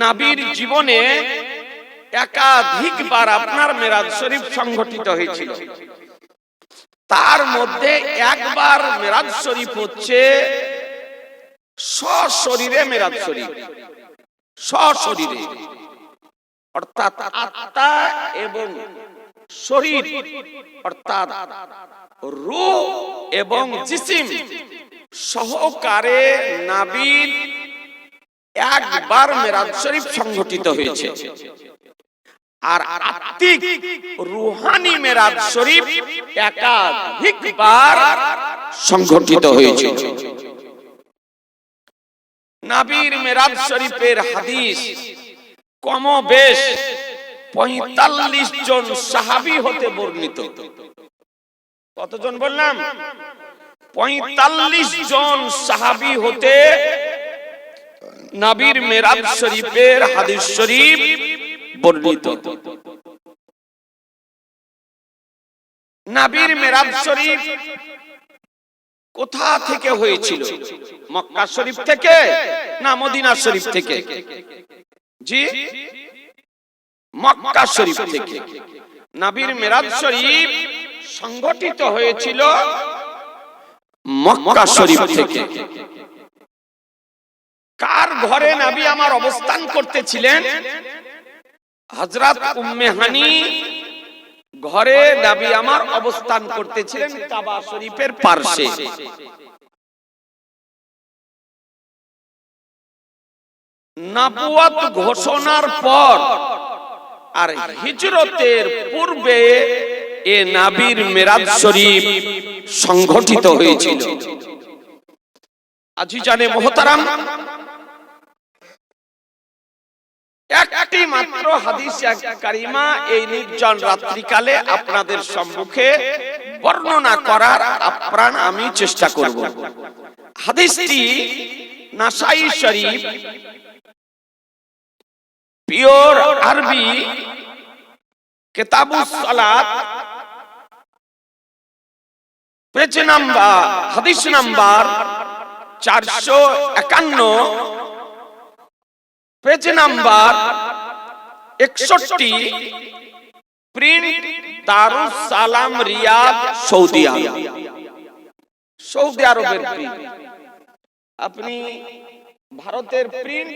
নাবির জীবনে একাধিকবার আপনার মেরাজ শরীফ সংঘটিত হয়েছিল। তার মধ্যে একবার মেরাজ শরীফ হচ্ছে সশরীরে মেরাজ শরীফ। সশরীরে। অর্থাৎ আত্মা এবং শরীর, অর্থাৎ রু এবং জিসিম সহকারে নাবির একবার মেরাজ শরীফ সংঘটিত হয়েছে। আর আত্মিক রুহানি মেরাজ শরীফ একাধিকবার সংঘটিত হয়েছে। নাবির মেরাজ শরীফের হাদিস কম বেশ পঁয়তাল্লিশ জন সাহাবি হতে বর্ণিত। কতজন বললাম? পঁয়তাল্লিশ জন সাহাবি হতে নাবির মেরাজ শরীফের হাদিস শরীফ বর্ণিত। নাবির মেরাজ শরীফ কোথা থেকে হয়েছিল? মক্কা শরীফ থেকে না মদিনা শরীফ থেকে? জি? মক্কা শরীফ থেকে। নাবির মেরাজ শরীফ সংগঠিত হয়েছিল মক্কা শরীফ থেকে। কার ঘরে নাবি আমার অবস্থান করতেছিলেন? হজরত উম্মে হানি ঘরে নাবি আমার অবস্থান করতেছিলেন কাবা শরীফের পার্শ্বে। নবুয়ত ঘোষণার পর আর হিজরতের পূর্বে এ নাবির মেরাজ শরীফ সংগঠিত হয়েছিল। আজি জানে মোহতারাম একটি মাত্র হাদিস কারিমা এই নির্জন রাত্রিকালে আপনাদের সম্মুখে বর্ণনা করার আপ্রাণ আমি চেষ্টা করব। হাদিসটি নাসাই শরীফ, পিওর আরবি, কেতাবুস সালাত, পেজ নাম্বার, হাদিস নাম্বার চারশো একান্ন। পেজ নাম্বার একষট্টি। Print Dar es Salaam Riyadh Saudi Arabia. Saudi আরবের প্রিন্ট। আপনি ভারতের প্রিন্ট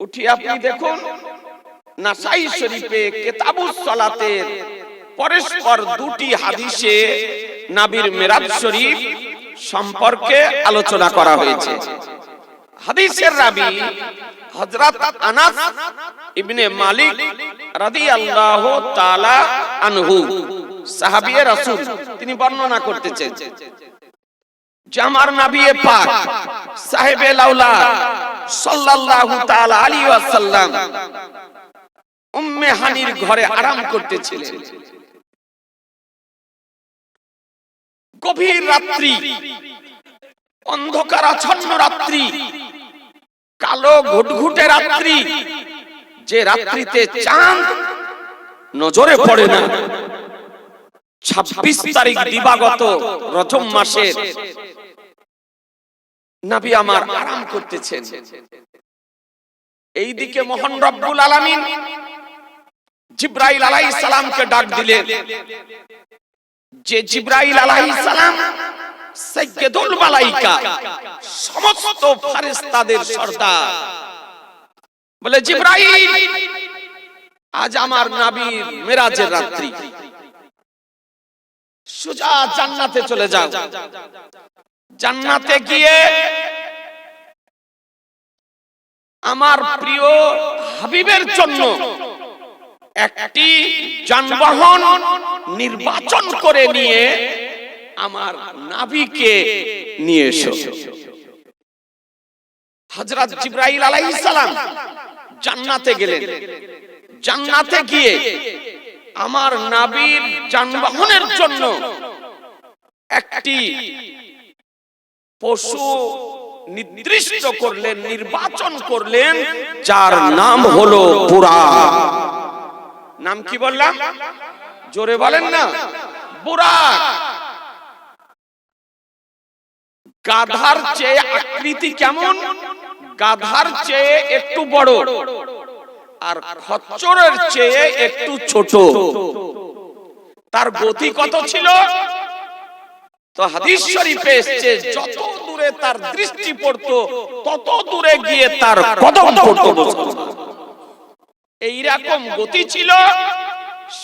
উঠি আপনি দেখুন নাসাই শরীফে কেতাবুস সালাতের পরস্পর দুটি হাদিসে নাবির মেরাজ শরীফ সম্পর্কে আলোচনা করা হয়েছে। হাদিসের রাবি হযরত আনাস ইবনে মালিক রাদিয়াল্লাহু তাআলা আনহু সাহাবীয়ে রাসূল, তিনি বর্ণনা করতেছেন যে আমার নবী পাক সাহেবে লাউলা সাল্লাল্লাহু তাআলা আলাইহি ওয়াসাল্লাম উম্মে হানির ঘরে আরাম করতেছিলেন। গভীর রাত্রি, অন্ধকার আচ্ছন্ন রাত্রি কালো ঘুটঘুটে রাত্রি। যে রাত্রিতে চাঁদ নজরে পড়ে না। ছাব্বিশ তারিখ দিবাগত রজম মাসের নাবি আমার আরাম করতেছেন। এইদিকে মোহন রব্বুল আলামিন জিব্রাইল আলাইহিস সালামকে ডাক দিলেন। যে জিব্রাইল আলাইহিস সালাম সাইয়্যিদুল মালাইকা, সমস্ত ফেরেশতাদের সর্দার। বলে, জিব্রাইল, আজ আমার নবীর মেরাজের রাত্রি। সুজা জান্নাতে চলে যাও। জান্নাতে গিয়ে আমার প্রিয় হাবিবের জন্য একটি যানবাহন নির্বাচন করে নিয়ে আমার নাবিকে নিয়ে এসো। হযরত জিব্রাইল আলাইহিস সালাম জান্নাতে গেলেন। জান্নাতে গিয়ে আমার নাবির যানবাহনের জন্য একটি পশু নির্দিষ্ট করলেন, নির্বাচন করলেন, যার নাম হলো বুরা। নাম কি বললাম? জোরে বলেন না। বুরা। গাধার চেয়ে আকৃতি কেমন? গাধার চেয়ে একটু বড় আর খচ্চরের চেয়ে একটু ছোট। তার গতি কত ছিল? তো হাদিস শরীফে এসেছে, যত দূরে তার দৃষ্টি পড়তো, তত দূরে গিয়ে তার কদম পড়তো। এইরকম গতি ছিল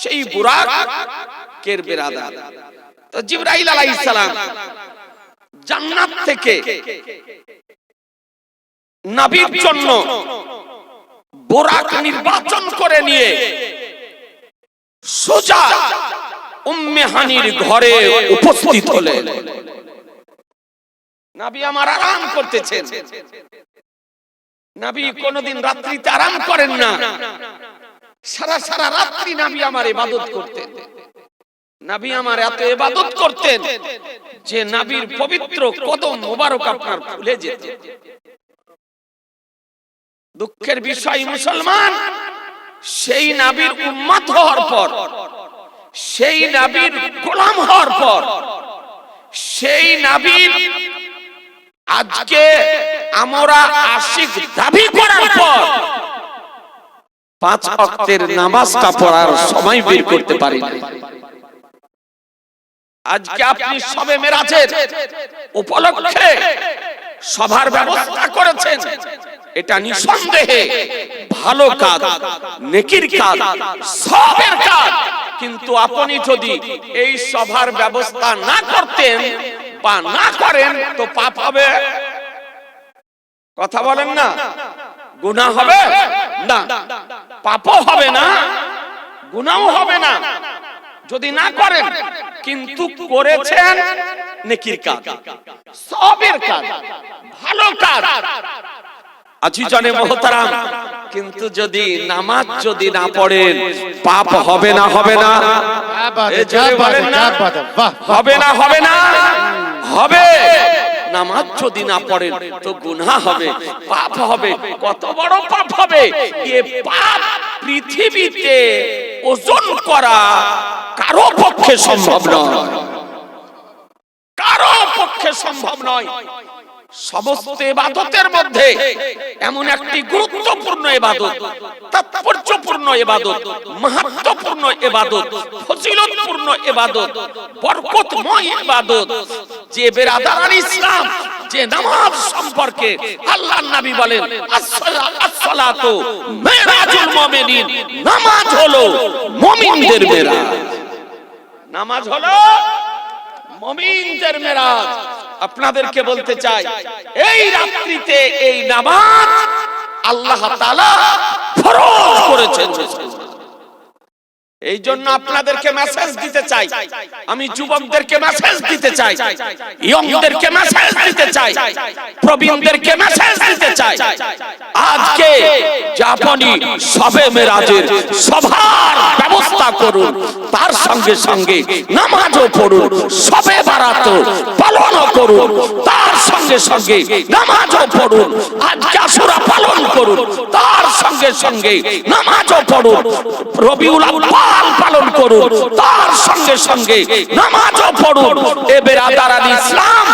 সেই বুরাক কের তো জিবরাইল আলাইহিস সালাম জান্নাত থেকে নবীর জন্য বোরাক নির্বাচন করে নিয়ে সোজা উম্মে হানির ঘরে উপস্থিত হলেন। নবী আমার আরাম করতেছেন। নবী কোনদিন রাত্রিতে আরাম করেন না। সারা সারা রাত্রি নবী আমার ইবাদত করতেন। নবী আমার এত ইবাদত করতেন। যে নবীর পবিত্র কদম মোবারক আপনার ফুলে যেত। দুঃখের বিষয় মুসলমান, সেই নাবির উম্মত হওয়ার পর, সেই নাবির গোলাম হওয়ার পর, সেই নাবির আজকে আমরা আশিক দাবি করার পর, পাঁচ অক্তের নামাজটা পড়ার সময় বের করতে পারি না আজকে আপনি সবে মেরাজের উপলক্ষে সভার ব্যবস্থা করেছেন। এটা নিঃসন্দেহে ভালো কাজ নেকির কাজ সবের কাজ। কিন্তু আপনি যদি এই সভার ব্যবস্থা না করতেন বা না করেন তো পাপ হবে। কথা বলেন না। গুনাহ হবে? না। পাপও হবে না। গুনাহও হবে না। যদি না করেন কিন্তু করেছেন নেকির কাজ। সবের কাজ। ভালো কাজ। আজিজনে মহতারাম কিন্তু যদি নামাজ যদি না পড়েন পাপ হবে না হবে না? হবে না হবে না? হবে। নামাজ যদি না পড়েন তো গুনাহ হবে পাপ হবে কত বড় পাপ হবে। এ পাপ পৃথিবীতে ওজন করা কারও পক্ষে সম্ভব নয়। কারও পক্ষে সম্ভব নয়। সমস্ত এবাদতের মধ্যে এমন একটি গুরুত্বপূর্ণ এবাদত তাৎপর্যপূর্ণ এবাদত মাহাত্মপূর্ণ এবাদত ফজিলতপূর্ণ এবাদত বরকতময় এবাদত যে বেরাদার ইসলাম, যে নামাজ সম্পর্কে আল্লাহর নবী বলেন আসসালাতু মেরাজুল মুমিনিন নামাজ হলো মুমিনদের মেরাজ। নামাজ হলো মমিনদের মেরাজ। আপনাদেরকে বলতে চাই এই রাত্রিতে এই নামাজ আল্লাহ তাআলা ফরজ করেছেন। এই জন্য আপনাদেরকে মেসেজ দিতে চাই। আমি যুবকদেরকে মেসেজ দিতে চাই। ইয়ংদেরকে মেসেজ দিতে চাই। প্রবীণদেরকে মেসেজ দিতে চাই। আজকে জাপানি সবে মেরাজের সভার ব্যবস্থা করুন। তার সঙ্গে সঙ্গে নামাজও পড়ুন। সবে বারাত পালনও করুন। তার সঙ্গে সঙ্গে নামাজও পড়ুন আজকে আশুরা পালন করুন তার সঙ্গে সঙ্গে নামাজও পড়ুন রবিউল আউয়াল পালন করুন তার সঙ্গে সঙ্গে নামাজও পড়ুন এ বেরাদার আল ইসলাম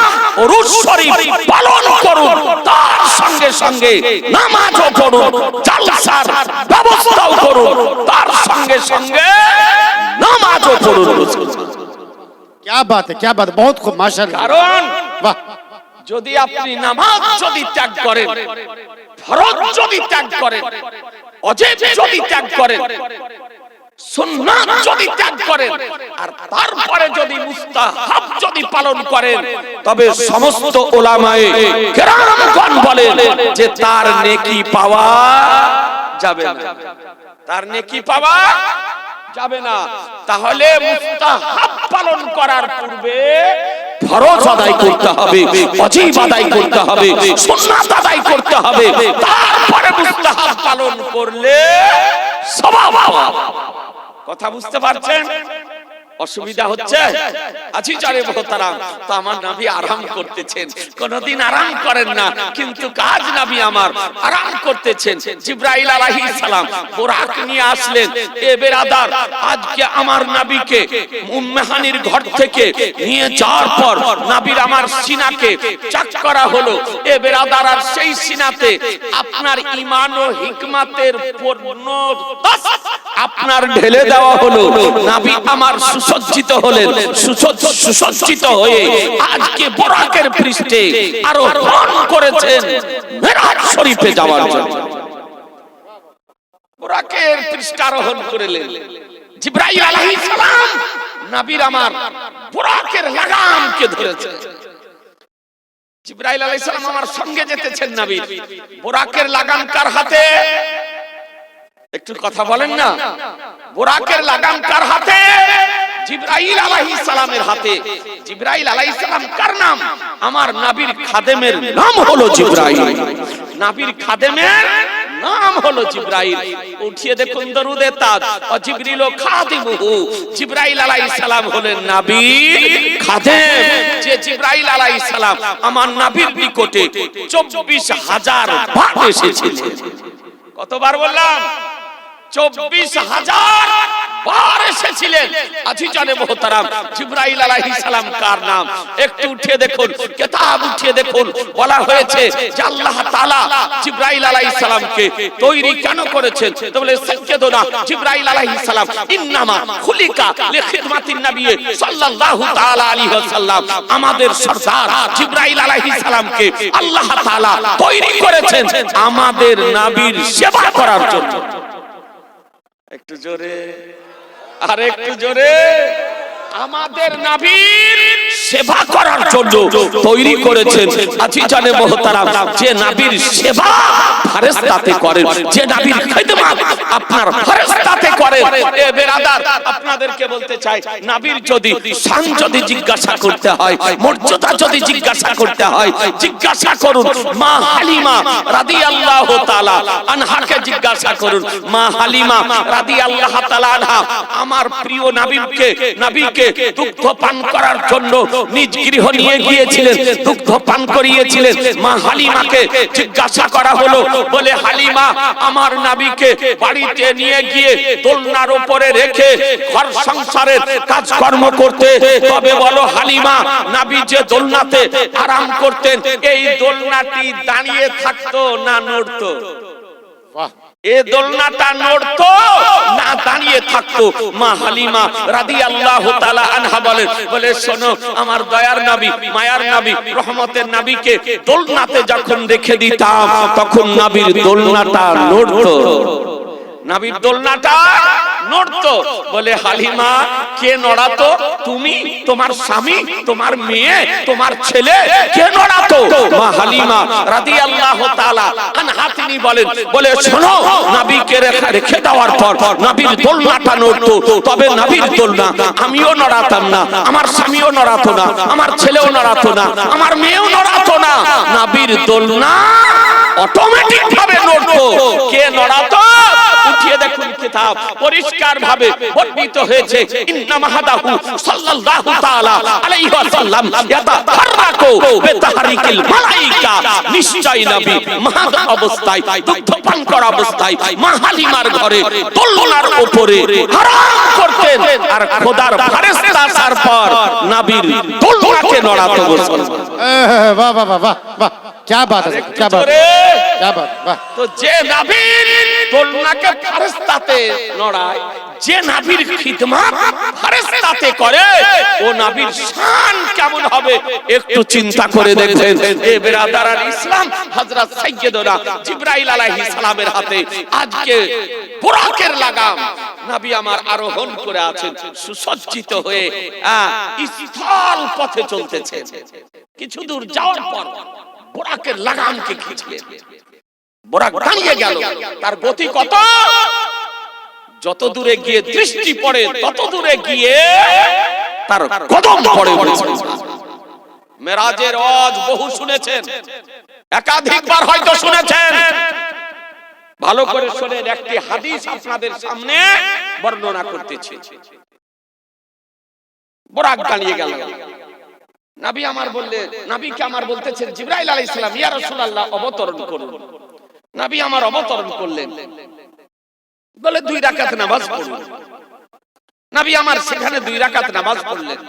রুশ শরীফ পালন করুন তার সঙ্গে সঙ্গে নামাজও পড়ুন জালসার ব্যবস্থাও করুন তার সঙ্গে সঙ্গে নামাজও পড়ুন क्या बात है क्या बात है बहुत खूब माशाल्लाह কারণ वाह যদি আপনি নামাজ যদি ত্যাগ করেন, ফরজ যদি ত্যাগ করেন, অজেব যদি ত্যাগ করেন, সুন্নাত যদি ত্যাগ করেন, আর তারপরে যদি মুস্তাহাব যদি পালন করেন, তবে সমস্ত ওলামায়ে কেরামগণ বলেন যে তার নেকি পাওয়া যাবে তার নেকি পাওয়া যাবে না। তাহলে মুস্তাহাব পালন করার পূর্বে ফরজ আদায় করতে হবে, অজীব আদায় করতে হবে, সুন্নাত আদায় করতে হবে। তারপরে মুস্তাহাব পালন করলে সওয়াব কথা বুঝতে পারছেন? অসুবিধা হচ্ছে? আছি চারে মহতারাম তো আমার নাবি আরাম করতেছেন। কোনদিন আরাম করেন না। কিন্তু কাজ নাবি আমার আরাম করতেছেন। জিব্রাইল আলাইহিস সালাম বোরাক নিয়ে আসলেন। এ বেরাদার আজকে আমার নাবিকে উম্মেহানির ঘর থেকে নিয়ে যাওয়ার পর নাবির আমার সিনাকে চাক করা হলো। এ বেরাদার আর সেই সিনাতে আপনার ঈমান ও হিকমাতের পূর্ণ আপনার ঢেলে দেওয়া হলো। নাবি আমার সুসজ্জিত হলেন। সুসজ্জ- সুসজ্জিত হয়ে আজকে বোরাকের পৃষ্ঠে আরও রণ করেছেন মেরাজ শরীফে যাওয়ার জন্য। বরাকের বোরাকের পৃষ্ঠারোহণ করলেন। জিব্রাইল আলাইহিস সালাম নবীর আমার বোরাকের লাগামকে ধরেছে জিব্রাইল আলাইহিস সালাম আমার সঙ্গে যেতেছেন নবীর। বোরাকের লাগাম কার হাতে? একটু কথা বলেন না। বোরাকের লাগাম কার হাতে? জিব্রাইল আলাইহিস সালামের হাতে। জিব্রাইল আলাইহিস সালাম কার নাম? আমার নবীর খাদেমের নাম হলো জিব্রাইল। নবীর খাদেমের নাম হলো জিব্রাইল। উঠিয়ে দেখুন দরুদে তাজ। ও জিবরিল খাদিমুহু। জিব্রাইল আলাইহিস সালাম হলেন নবীর খাদেম। যে জিব্রাইল আলাইহিস সালাম আমার নবীর নিকটে 24000 বার এসেছিলেন কতবার বললাম? চব্বিশ হাজার বার এসেছিলেন। মোহতারাম, জিব্রাইল আলাইহিস সালাম কার নাম? একটু উঠিয়ে দেখুন, কিতাব উঠিয়ে দেখুন। বলা হয়েছে যে আল্লাহ তাআলা জিব্রাইল আলাইহিস সালামকে তৈরি কেন করেছেন? তো বলে, সাজ্জাদনা জিব্রাইল আলাইহিস সালাম খুলিকা লিখিদমাতিন নবী সাল্লাল্লাহু তাআলা আলাইহি ওয়াসাল্লাম। আমাদের সরদার জিব্রাইল আলাইহিস সালামকে আল্লাহ তাআলা তৈরি করেছেন আমাদের নবীর সেবা করার জন্য। একটু জোরে আর একটু জোরে। আমাদের নাবির সেবা করার জন্য তৈরি করেছেন আজি জানে মহতারাম। যে নাবির সেবা ফেরেশতাতে করেন, যে নাবির খিদমত আপনার ফেরেশতাতে করেন। এ বেরাদার, আপনাদেরকে বলতে চাই, নাবির যদি শান যদি জিজ্ঞাসা করতে হয়, মর্যাদা যদি জিজ্ঞাসা করতে হয়, জিজ্ঞাসা করুন, মা হালিমা রাদিয়াল্লাহু তাআলা আনহাকে জিজ্ঞাসা করুন, মা হালিমা রাদিয়াল্লাহু তাআলা আমার প্রিয় নবীকে নবীকে দুগ্ধ পান করার জন্য নিজ গৃহ নিয়ে গিয়েছিলেন, দুগ্ধ পান করিয়েছিলেন। মা হালিমাকে জিজ্ঞাসা করা হলো, বলে, হালিমা, আমার নবীকে বাড়িতে নিয়ে গিয়ে দোলনার উপরে রেখে ঘর সংসারের কাজকর্ম করতে তবে বলো, হালিমা, নবী যে দোলনাতে আরাম করতেন, এই দোলনাটি দাঁড়িয়ে থাকতো না নড়তো? वाह এ দোলনাটা নড়তো, না দাঁড়িয়ে থাকতো। মা হালিমা রাদি আল্লাহ তালা আনহা বলেন বলে, শোনো, আমার দয়ার নাবি, মায়ার নাবি, রহমতের নাবিকে দোলনাতে যখন রেখে দিতাম, তখন নাবির দোলনাটা নড়তো। নাবির দোলনাটা নড়তো। বলে, হালিমা, কে নড়াতো? তুমি, তোমার স্বামী, তোমার মেয়ে, তোমার ছেলে, কে নড়াতো? মা হালিমা রাদিয়াল্লাহু তাআলা আনহা তিনি বলেন, বলে, শোনো, নবীকে রেখে দেওয়ার পর নবীর দোলনাটা নড়তো, তবে নবীর দোলনা আমিও নড়াতাম না, আমার স্বামীও নড়াতো না, আমার ছেলেও নড়াতো না, আমার মেয়েও নড়াতো না। নবীর দোলনা অটোমেটিক ভাবে নড়তো। কে নড়াতো? উঠিয়ে দেখুন কিতাব, পরিষ্কার ভাবে বর্ণিত হয়েছে ইন্নামা হাদাহু সাল্লাল্লাহু তাআলা আলাইহি ওয়াসাল্লাম ইয়াতাহাররাকু বিতাহরিকিল মালাইকা নিশ্চয় নবী মাহাদ অবস্থায় দুগ্ধ পান করা অবস্থায় মা হালিমার ঘরে দোলনার উপরে হারাম করতেন আর খোদার ফেরেশতা আসার পর নবীর দোলনাকে নড়াতো বসতেন ए, वाह वाह वाह वाह वाह क्या बात है क्या बात है क्या बात वाह তো যে নাবির দোলনাকে ফারেস্তাতে নড়ায় যে নাবির খিদমত ফারেস্তাতে করে ও নাবির শান কেমন হবে একটু চিন্তা করে দেখবেন এ বেরাদারান ইসলাম হযরত সাইয়্যিদনা জিবরাইল আলাইহিস সালামের হাতে আজকে বুরাকের লাগাম। নবী আমার আরোহণ করে আছেন সুসজ্জিত হয়ে স্থল পথে চলতেছেন কিছু দূর যাওয়ার পর বুরাকের লাগামকে খিঁচলেন বোরাক দাঁড়িয়ে গেল। তার গতি কত? যত দূরে গিয়ে দৃষ্টি পড়ে তত দূরে গিয়ে তার কদম পড়ে মেরাজের অজ বহু শুনেছেন। একাধিকবার হয়তো শুনেছেন। ভালো করে শোনেন একটি হাদিস আপনাদের সামনে বর্ণনা করতেছি। বরাক দাঁড়িয়ে গেল। নাবি আমার বললে নাবিকে আমার বলতেছেন জিব্রাইল আলাইহিস সালাম ইয়া রাসূলুল্লাহ অবতরণ করুন। নাবি আমার অবতরণ করলেন। বলে, দুই রাকাত নামাজ পড়ুন নাবি আমার সেখানে দুই রাকাত নামাজ পড়লেন।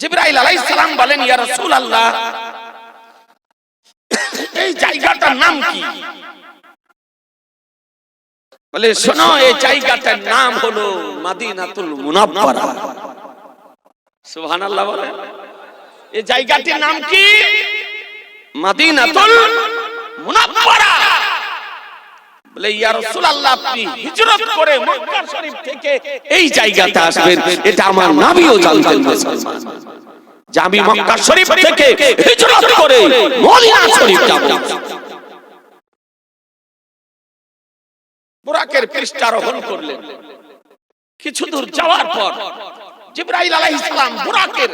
জিব্রাইল আলাইহিস সালাম বলেন, ইয়া রাসূলুল্লাহ, এই জায়গাটার নাম কি? বলে, শোনো, এই জায়গাটার নাম হলো মাদিনাতুল মুনাব্বারা। সুবহানাল্লাহ বলে এই জায়গাটির নাম কি? মাদিনাতুল মুনাব্বারা বলে, ইয়া রাসূলুল্লাহ, আপনি হিজরত করে মক্কা শরীফ থেকে এই জায়গাতে আসবেন। এটা আমার নবীও জানতেন যে আমি মক্কা শরীফ থেকে হিজরত করে মদিনা শরীফ যাব। বুরাকের পৃষ্ঠারোহণ করলেন। কিছু দূর যাওয়ার পর জিব্রাইল আলাইহিস সালাম বুরাকের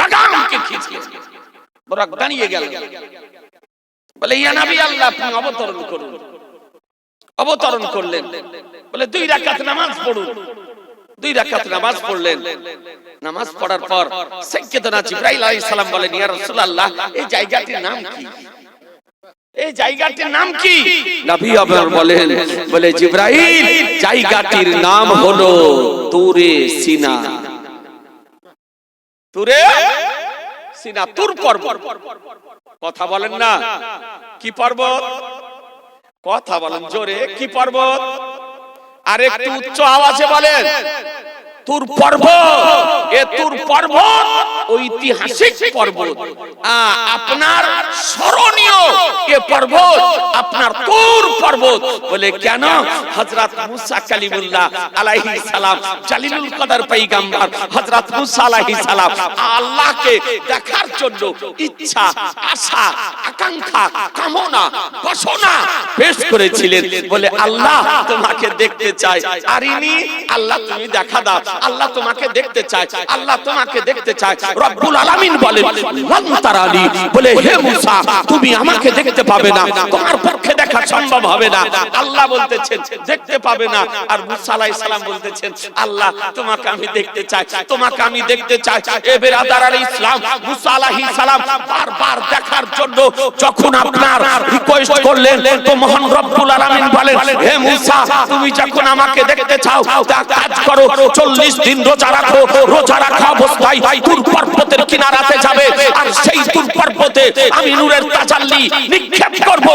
লাগামকে খিঁচলেন বুরাক দাঁড়িয়ে গেল বলে ইয়া নবী আল্লাহ আপনি অবতরণ করুন। অবতরণ করলেন। বলে দুই রাকাত নামাজ পড়ুন। দুই রাকাত নামাজ পড়লেন। নামাজ পড়ার পর সাইয়্যিদনা জিব্রাইল আলাইহিস সালাম বলেন ইয়া রাসূলুল্লাহ এই জায়গাটির নাম কি? এই জায়গাটির নাম কি? নবী আবার বলেন বলে জিব্রাইল জায়গাটির নাম হলো তুরে সিনা। তুরে সিনা তুর পর্বত কথা বলেন না। কি পর্বত কথা বলেন, জোরে। কি পর্বত আর একটু উচ্চ আওয়াজে বলেন। তুর পর্বত এ তুর পর্বত ঐতিহাসিক পর্বত আপনার স্মরণীয় এ পর্বত আপনার তুর পর্বত বলে কেন হযরত মুসা কালিমুল্লাহ আলাইহিস সালাম, জালিলুল কদর পয়গম্বর হযরত মুসা আলাইহিস সালাম, আল্লাহকে দেখার জন্য ইচ্ছা, আশা, আকাঙ্ক্ষা, কামনা, বাসনা পেশ করেছিলেন বলে আল্লাহ তোমাকে দেখতে চাই আরিনি আল্লাহ তুমি দেখা দাও। আল্লাহ তোমাকে দেখতে চায়। আল্লাহ তোমাকে দেখতে চায়। রব্বুল আলামিন বলেন লান তারানি বলে হে মুসা তুমি আমাকে দেখতে পাবে না। তোমার পক্ষে দেখা সম্ভব হবে না। আল্লাহ বলতেছেন দেখতে পাবে না। আর মুসা আলাইহিস সালাম বলতেছেন আল্লাহ তোমাকে আমি দেখতে চাই। তোমাকে আমি দেখতে চাই। এ বেরাদার আলী ইসলাম মুসা আলাইহিস সালাম বারবার দেখার জন্য যখন আপনার রিকোয়েস্ট করলেন তো মহান রব্বুল আলামিন বলেন হে মুসা তুমি যখন আমাকে দেখতে চাও তা কাজ করো। 40 দিন রোজা রাখো, রোজা রাখা অবস্থায় তুর পর্বতের কিনারাতে যাবে। আর সেই তুর পর্বতে আমি নূরের তাজাল্লি নিক্ষেপ করব।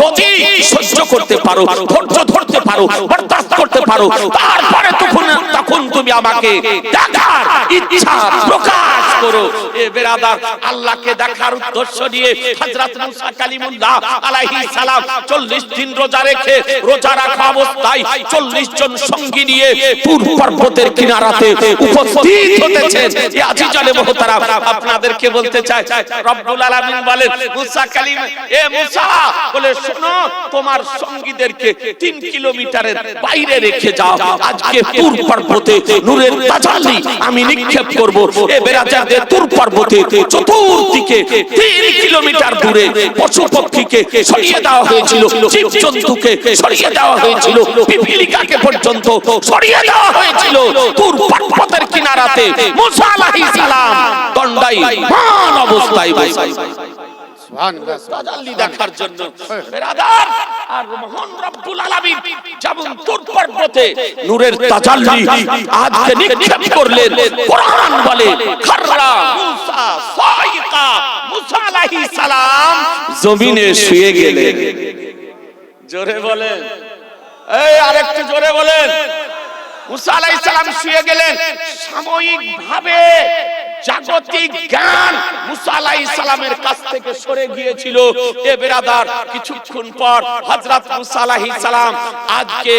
যদি সহ্য করতে পারো, ধৈর্য ধরতে পারো, বরদাস্ত করতে পারো, তারপরে তখন তখন তুমি আমাকে দেখার ইচ্ছা প্রকাশ করো। এ বেরাদার, আল্লাহকে দেখার উদ্দেশ্য নিয়ে হযরত মুসা কালিমুল্লাহ আলাইহিস সালাম 40 দিন রোজা রেখে, রোজা রাখা অবস্থায় 40 জন সঙ্গী নিয়ে তুর পর্বতের কিনারাতে উপস্থিত হতেছেন। এ আজিজানে মুহতারাম আপনাদেরকে বলতে চাই রব্বুল আলামিন বলেন মুসা কালিম এ মুসা বলে শোনো তোমার সঙ্গীদেরকে 3 কিলোমিটারের বাইরে রেখে যাও। আজকে তুর পর্বতে নূরের তাজাল্লি আমি নিক্ষেপ করব। এ বেরাজাদের তুর পর্বতে চতুর্দিকে 3 কিলোমিটার দূরে পশু পক্ষীকে সরিয়ে দেওয়া হয়েছিল জীব জন্তুকে সরিয়ে দেওয়া হয়েছিল পিপিলিকাকে পর্যন্ত সরিয়ে দেওয়া হয়েছিল। তুর পর্বতের কিনারাতে মুসা আলাইহিস সালাম দণ্ডাই মান অবস্থায় বসে। দেখার জন্য আর মহান রব্বুল আলামিন যেমন তুর পর্বতে নূরের তাজাল্লি আজকে নিক্ষেপ করলেন কোরআন বলে খাররা মুসা সাইকা মুসা আলাইহিস সালাম জমিনে শুয়ে গেলেন। জোরে বলেন। এই আরেকটু জোরে বলেন। মুসা সালাম শুয়ে গেলেন। সাময়িক ভাবে জাগতিক জ্ঞান মুসা সালামের কাছ থেকে সরে গিয়েছিল। এ বেরাদার, কিছুক্ষণ পর হযরত মুসা সালাম আজকে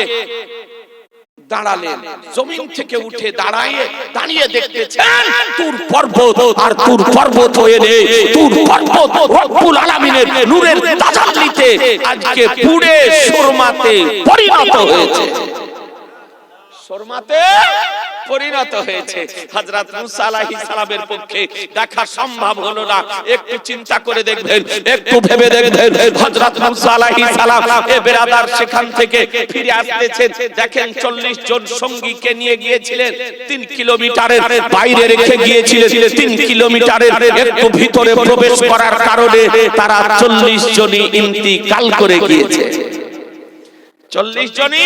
দাঁড়ালেন। জমিন থেকে উঠে দাঁড়ায় দাঁড়িয়ে দেখতেছেন, তুর পর্বত আর তুর পর্বত হয়ে রে, তুর পর্বত রব্বুল আলামিনের নূরের আজকে পুড়ে সুরমাতে পরিণত হয়েছে। সুরমাতে পরিণত হয়েছে। হযরত মুসা আলাইহিস সালামের পক্ষে দেখা সম্ভব হলো না। একটু চিন্তা করে দেখবেন, একটু ভেবে দেখবেন, হযরত মুসা আলাইহিস সালাম এ বেরাদার সেখান থেকে ফিরে আসতেছেন। দেখেন 40 জন সঙ্গীকে নিয়ে গিয়েছিলেন। 3 কিলোমিটারের বাইরে রেখে গিয়েছিলেন। 3 কিলোমিটারের একটু ভিতরে প্রবেশ করার কারণে তারা 40 জনই ইন্তিকাল করে গিয়েছে। চল্লিশ জনই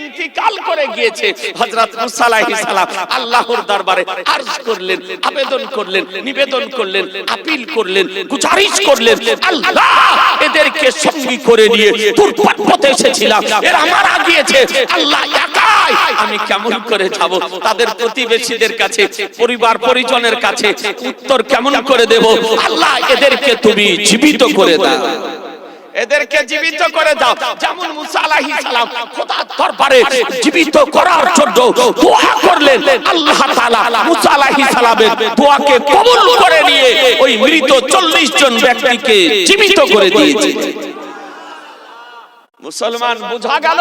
ইন্তিকাল করে গিয়েছে। হযরত মুসা আলাইহিস সালাম আল্লাহর দরবারে আরজ করলেন আবেদন করলেন নিবেদন করলেন আপিল করলেন গুজারিশ করলেন আল্লাহ এদেরকে সঙ্গী করে নিয়ে তোর পথে এসেছিলাম। এরা মারা গিয়েছে। আল্লাহ একাই। আমি কেমন করে যাব? তাদের প্রতিবেশীদের কাছে পরিবার পরিজনের কাছে উত্তর কেমন করে দেব? আল্লাহ এদেরকে তুমি জীবিত করে দাও। এদেরকে জীবিত করে দাও। যেমন মুসা আলাইহিস সালাম খোদার দরবারে জীবিত করার জন্য দোয়া করলেন। আল্লাহ তাআলা মুসা আলাইহিস সালামের দোয়াকে কবুল করে নিয়ে ওই মৃত 40 জন ব্যক্তিকে জীবিত করে দিয়েছে। মুসলমান বোঝা গেল?